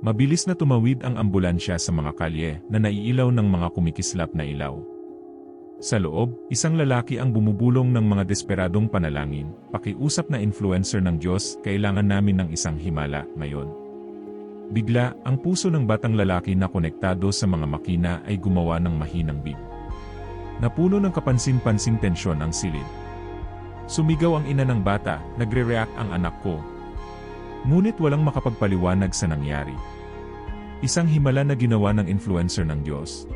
Mabilis na tumawid ang ambulansya sa mga kalye na naiilaw ng mga kumikislap na ilaw. Sa loob, isang lalaki ang bumubulong ng mga desperadong panalangin, pakiusap na influencer ng Diyos, kailangan namin ng isang himala, ngayon. Bigla, ang puso ng batang lalaki na konektado sa mga makina ay gumawa ng mahinang big. Napuno ng kapansin-pansing tensyon ang silid. Sumigaw ang ina ng bata, nagre-react ang anak ko. Ngunit walang makapagpaliwanag sa nangyari. Isang himala na ginawa ng influencer ng Diyos.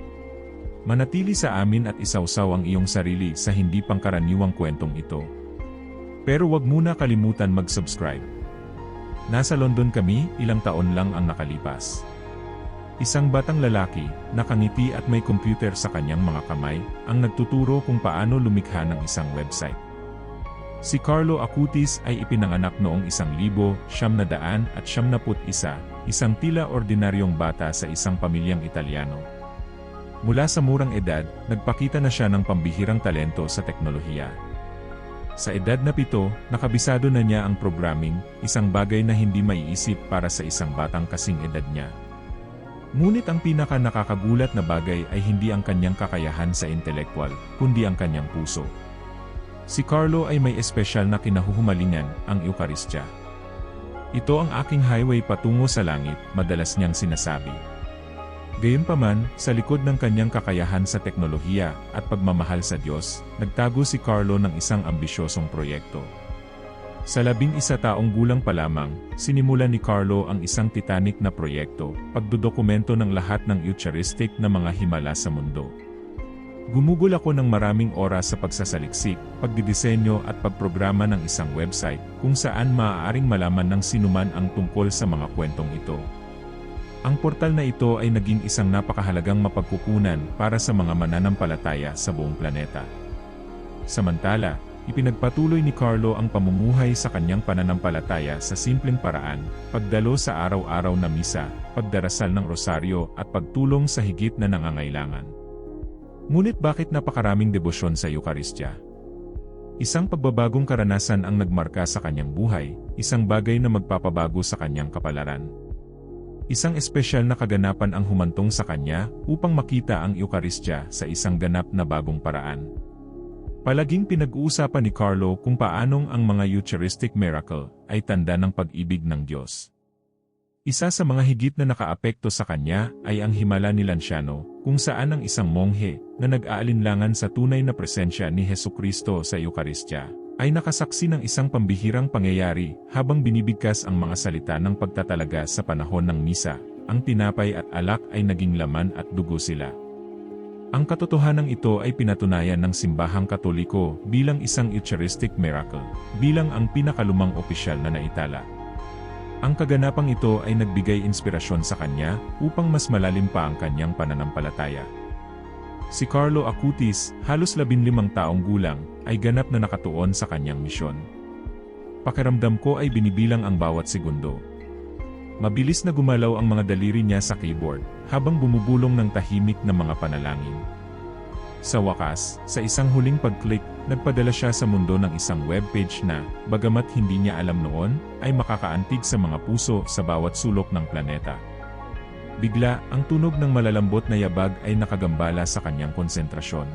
Manatili sa amin at isawsaw ang iyong sarili sa hindi pangkaraniwang kwentong ito. Pero wag muna kalimutan mag-subscribe. Nasa London kami, ilang taon lang ang nakalipas. Isang batang lalaki, nakangiti at may computer sa kanyang mga kamay, ang nagtuturo kung paano lumikha ng isang website. Si Carlo Acutis ay ipinanganak noong isang libo, siyam na daan at siyam na put isa, isang tila ordinaryong bata sa isang pamilyang Italiano. Mula sa murang edad, nagpakita na siya ng pambihirang talento sa teknolohiya. Sa edad na pito, nakabisado na niya ang programming, isang bagay na hindi maiisip para sa isang batang kasing edad niya. Ngunit ang pinaka nakakagulat na bagay ay hindi ang kanyang kakayahan sa intelektual, kundi ang kanyang puso. Si Carlo ay may espesyal na kinahuhumalingan, ang Eukaristya. Ito ang aking highway patungo sa langit, madalas niyang sinasabi. Gayunpaman, sa likod ng kanyang kakayahan sa teknolohiya at pagmamahal sa Diyos, nagtago si Carlo ng isang ambisyosong proyekto. Sa labing isa taong gulang pa lamang, sinimula ni Carlo ang isang titanic na proyekto, pagdodokumento ng lahat ng Eucharistic na mga himala sa mundo. Gumugol ako ng maraming oras sa pagsasaliksik, pagdidisenyo at pagprograma ng isang website kung saan maaaring malaman ng sinuman ang tungkol sa mga kwentong ito. Ang portal na ito ay naging isang napakahalagang mapagkukunan para sa mga mananampalataya sa buong planeta. Samantala, ipinagpatuloy ni Carlo ang pamumuhay sa kanyang pananampalataya sa simpleng paraan, pagdalo sa araw-araw na misa, pagdarasal ng rosaryo at pagtulong sa higit na nangangailangan. Ngunit bakit napakaraming debosyon sa Eukaristya? Isang pagbabagong karanasan ang nagmarka sa kanyang buhay, isang bagay na magpapabago sa kanyang kapalaran. Isang espesyal na kaganapan ang humantong sa kanya upang makita ang Eukaristya sa isang ganap na bagong paraan. Palaging pinag-uusapan ni Carlo kung paanong ang mga Eucharistic miracle ay tanda ng pag-ibig ng Diyos. Isa sa mga higit na nakaapekto sa kanya ay ang himala ni Lanciano, kung saan ang isang monghe na nag-aalinlangan sa tunay na presensya ni Heso Kristo sa Eukaristya ay nakasaksi ng isang pambihirang pangyayari habang binibigkas ang mga salita ng pagtatalaga sa panahon ng misa, ang tinapay at alak ay naging laman at dugo sila. Ang katotohanan ito ay pinatunayan ng simbahang katoliko bilang isang Eucharistic miracle, bilang ang pinakalumang opisyal na naitala. Ang kaganapang ito ay nagbigay inspirasyon sa kanya upang mas malalim pa ang kanyang pananampalataya. Si Carlo Acutis, halos labinlimang taong gulang, ay ganap na nakatuon sa kanyang misyon. Pakiramdam ko ay binibilang ang bawat segundo. Mabilis na gumalaw ang mga daliri niya sa keyboard, habang bumubulong ng tahimik na mga panalangin. Sa wakas, sa isang huling pag-click, nagpadala siya sa mundo ng isang webpage na, bagamat hindi niya alam noon, ay makakaantig sa mga puso sa bawat sulok ng planeta. Bigla, ang tunog ng malalambot na yabag ay nakagambala sa kanyang konsentrasyon.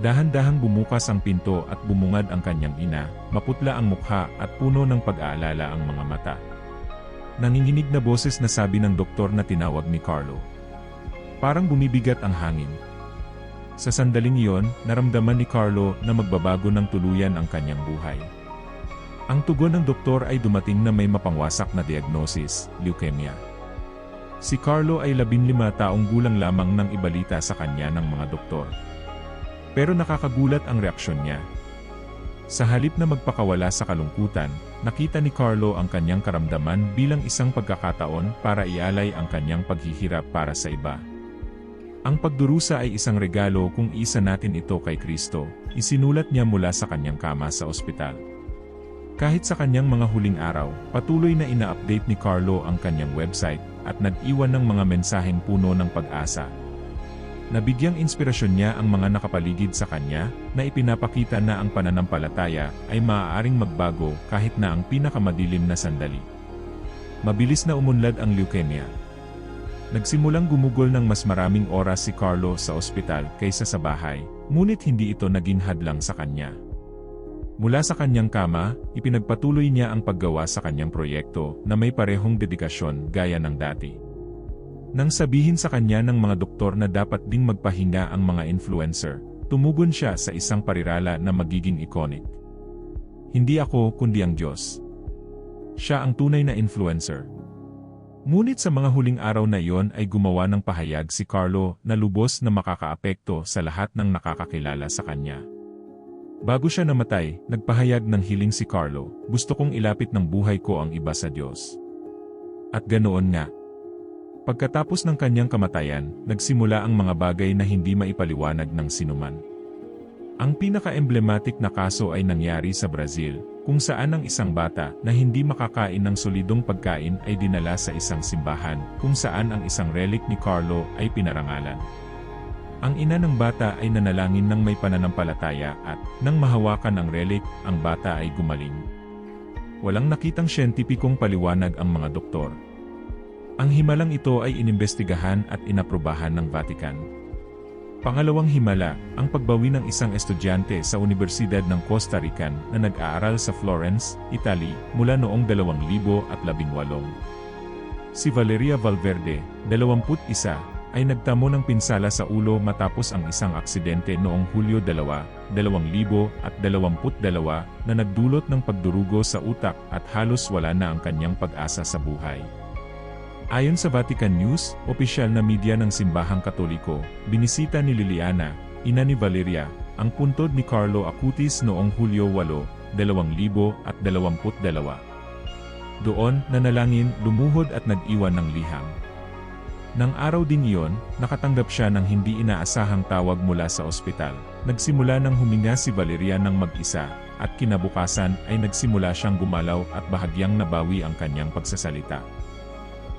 Dahan-dahang bumukas ang pinto at bumungad ang kanyang ina, maputla ang mukha at puno ng pag-aalala ang mga mata. Nanginginig na boses na sabi ng doktor na tinawag ni Carlo. Parang bumibigat ang hangin. Sa sandaling iyon, naramdaman ni Carlo na magbabago ng tuluyan ang kanyang buhay. Ang tugon ng doktor ay dumating na may mapangwasak na diagnosis, leukemia. Si Carlo ay 15 taong gulang lamang nang ibalita sa kanya ng mga doktor. Pero nakakagulat ang reaksyon niya. Sa halip na magpakawala sa kalungkutan, nakita ni Carlo ang kanyang karamdaman bilang isang pagkakataon para ialay ang kanyang paghihirap para sa iba. Ang pagdurusa ay isang regalo kung isa natin ito kay Kristo, isinulat niya mula sa kanyang kama sa ospital. Kahit sa kanyang mga huling araw, patuloy na ina-update ni Carlo ang kanyang website at nag-iwan ng mga mensaheng puno ng pag-asa. Nabigyang inspirasyon niya ang mga nakapaligid sa kanya na ipinapakita na ang pananampalataya ay maaaring magbago kahit na ang pinakamadilim na sandali. Mabilis na umunlad ang leukemia. Nagsimulang gumugol ng mas maraming oras si Carlo sa ospital kaysa sa bahay, ngunit hindi ito naging hadlang sa kanya. Mula sa kanyang kama, ipinagpatuloy niya ang paggawa sa kanyang proyekto na may parehong dedikasyon gaya ng dati. Nang sabihin sa kanya ng mga doktor na dapat ding magpahinga ang mga influencer, tumugon siya sa isang parirala na magiging iconic. Hindi ako kundi ang Diyos. Siya ang tunay na influencer. Ngunit sa mga huling araw na iyon ay gumawa ng pahayag si Carlo na lubos na makakaapekto sa lahat ng nakakakilala sa kanya. Bago siya namatay, nagpahayag ng hiling si Carlo, gusto kong ilapit ng buhay ko ang iba sa Diyos. At ganoon nga. Pagkatapos ng kanyang kamatayan, nagsimula ang mga bagay na hindi maipaliwanag ng sinuman. Ang pinaka-emblematic na kaso ay nangyari sa Brazil, kung saan ang isang bata na hindi makakain ng solidong pagkain ay dinala sa isang simbahan, kung saan ang isang relic ni Carlo ay pinarangalan. Ang ina ng bata ay nanalangin ng may pananampalataya at, nang mahawakan ang relic, ang bata ay gumaling. Walang nakitang siyentipikong paliwanag ang mga doktor. Ang himalang ito ay inimbestigahan at inaprobahan ng Vatican. Pangalawang himala, ang pagbawi ng isang estudyante sa Universidad ng Costa Rican na nag-aaral sa Florence, Italy, mula noong 2018. Si Valeria Valverde, 21, ay nagtamo ng pinsala sa ulo matapos ang isang aksidente noong Hulyo 2, 2022 na nagdulot ng pagdurugo sa utak at halos wala na ang kanyang pag-asa sa buhay. Ayon sa Vatican News, opisyal na media ng Simbahang Katoliko, binisita ni Liliana, ina ni Valeria, ang puntod ni Carlo Acutis noong Hulyo 8, 2022. Doon, nanalangin, lumuhod at nag-iwan ng liham. Nang araw din iyon, nakatanggap siya ng hindi inaasahang tawag mula sa ospital. Nagsimula ng huminga si Valeria ng mag-isa, at kinabukasan ay nagsimula siyang gumalaw at bahagyang nabawi ang kanyang pagsasalita.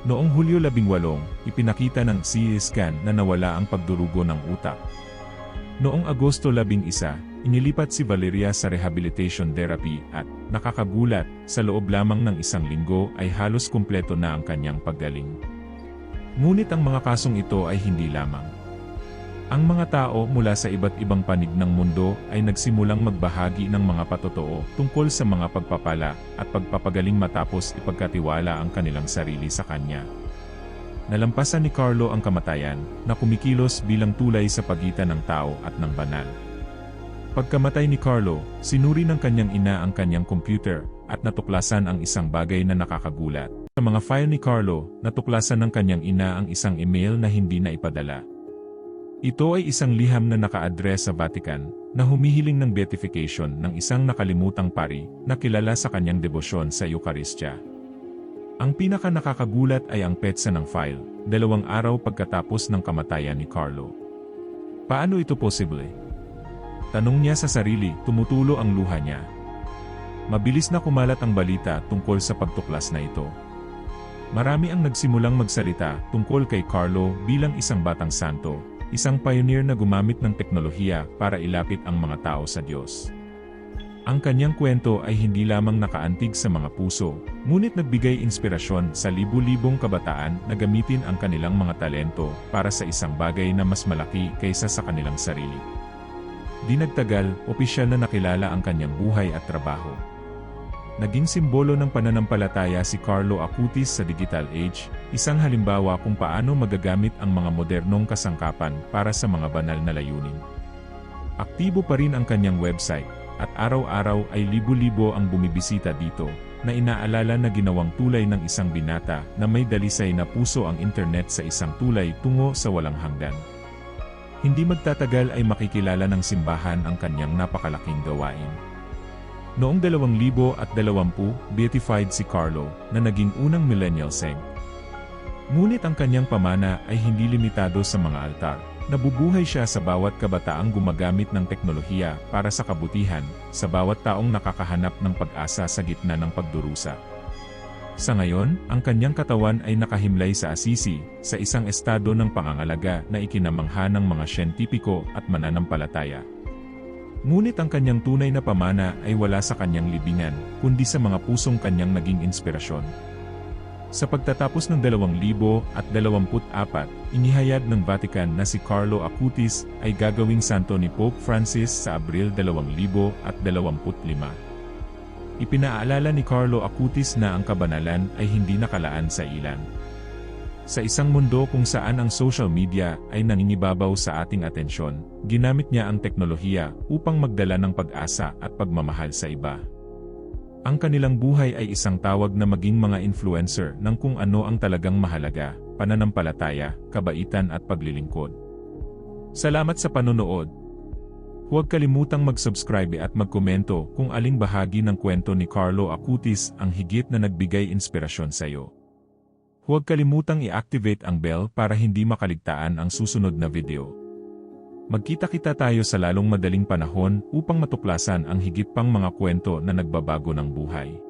Noong Hulyo 18, ipinakita ng CT scan na nawala ang pagdurugo ng utak. Noong Agosto 11, inilipat si Valeria sa rehabilitation therapy at, nakakagulat, sa loob lamang ng isang linggo ay halos kumpleto na ang kanyang paggaling. Ngunit ang mga kasong ito ay hindi lamang. Ang mga tao mula sa iba't ibang panig ng mundo ay nagsimulang magbahagi ng mga patotoo tungkol sa mga pagpapala at pagpapagaling matapos ipagkatiwala ang kanilang sarili sa kanya. Nalampasan ni Carlo ang kamatayan na kumikilos bilang tulay sa pagitan ng tao at ng banal. Pagkamatay ni Carlo, sinuri ng kanyang ina ang kanyang computer at natuklasan ang isang bagay na nakakagulat. Sa mga file ni Carlo, natuklasan ng kanyang ina ang isang email na hindi na ipadala. Ito ay isang liham na naka-address sa Vatican na humihiling ng beatification ng isang nakalimutang pari na kilala sa kanyang debosyon sa Eucharistia. Ang pinaka nakakagulat ay ang petsa ng file, dalawang araw pagkatapos ng kamatayan ni Carlo. Paano ito posible? Tanong niya sa sarili, tumutulo ang luha niya. Mabilis na kumalat ang balita tungkol sa pagtuklas na ito. Marami ang nagsimulang magsalita tungkol kay Carlo bilang isang batang santo, isang pioneer na gumamit ng teknolohiya para ilapit ang mga tao sa Diyos. Ang kanyang kwento ay hindi lamang nakaantig sa mga puso, ngunit nagbigay inspirasyon sa libu-libong kabataan na gamitin ang kanilang mga talento para sa isang bagay na mas malaki kaysa sa kanilang sarili. Di nagtagal, opisyal na nakilala ang kanyang buhay at trabaho. Naging simbolo ng pananampalataya si Carlo Acutis sa digital age, isang halimbawa kung paano magagamit ang mga modernong kasangkapan para sa mga banal na layunin. Aktibo pa rin ang kanyang website, at araw-araw ay libo-libo ang bumibisita dito, na inaalala na ginawang tulay ng isang binata na may dalisay na puso ang internet sa isang tulay tungo sa walang hanggan. Hindi magtatagal ay makikilala ng simbahan ang kanyang napakalaking gawain. Noong 2020, beatified si Carlo, na naging unang millennial saint. Ngunit ang kanyang pamana ay hindi limitado sa mga altar. Nabubuhay siya sa bawat kabataang gumagamit ng teknolohiya para sa kabutihan, sa bawat taong nakakahanap ng pag-asa sa gitna ng pagdurusa. Sa ngayon, ang kanyang katawan ay nakahimlay sa Assisi, sa isang estado ng pangangalaga na ikinamangha ng mga siyentipiko at mananampalataya. Ngunit ang kanyang tunay na pamana ay wala sa kanyang libingan, kundi sa mga pusong kanyang naging inspirasyon. Sa pagtatapos ng 2024, inihayag ng Vatican na si Carlo Acutis ay gagawing santo ni Pope Francis sa Abril 2025. Ipinaalala ni Carlo Acutis na ang kabanalan ay hindi nakalaan sa ilan. Sa isang mundo kung saan ang social media ay nangingibabaw sa ating atensyon, ginamit niya ang teknolohiya upang magdala ng pag-asa at pagmamahal sa iba. Ang kanilang buhay ay isang tawag na maging mga influencer ng kung ano ang talagang mahalaga, pananampalataya, kabaitan at paglilingkod. Salamat sa panonood. Huwag kalimutang mag-subscribe at magkomento kung aling bahagi ng kwento ni Carlo Acutis ang higit na nagbigay inspirasyon sa iyo. Huwag kalimutang i-activate ang bell para hindi makaligtaan ang susunod na video. Magkita-kita tayo sa lalong madaling panahon upang matuklasan ang higit pang mga kwento na nagbabago ng buhay.